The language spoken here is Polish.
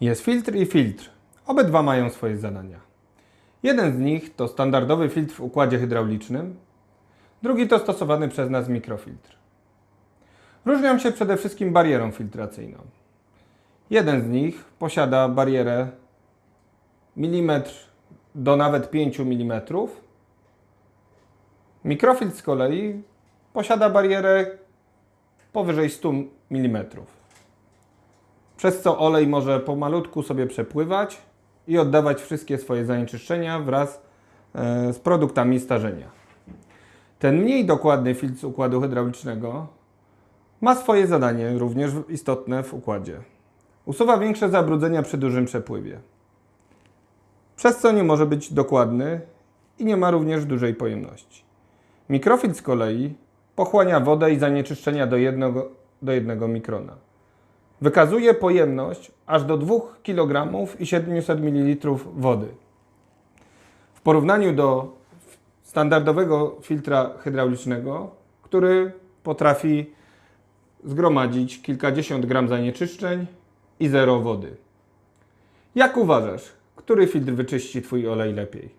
Jest filtr i filtr. Obydwa mają swoje zadania. Jeden z nich to standardowy filtr w układzie hydraulicznym, drugi to stosowany przez nas mikrofiltr. Różnią się przede wszystkim barierą filtracyjną. Jeden z nich posiada barierę milimetr do nawet 5 mm. Mikrofiltr z kolei posiada barierę powyżej 100 mm przez co olej może pomalutku sobie przepływać i oddawać wszystkie swoje zanieczyszczenia wraz e, z produktami starzenia. Ten mniej dokładny filtr układu hydraulicznego ma swoje zadanie, również istotne w układzie. Usuwa większe zabrudzenia przy dużym przepływie, przez co nie może być dokładny i nie ma również dużej pojemności. Mikrofiltr z kolei pochłania wodę i zanieczyszczenia do 1 do 1 mikrona. Wykazuje pojemność aż do 2 kg i 700 ml wody. W porównaniu do standardowego filtra hydraulicznego, który potrafi zgromadzić kilkadziesiąt gram zanieczyszczeń i zero wody. Jak uważasz, który filtr wyczyści Twój olej lepiej?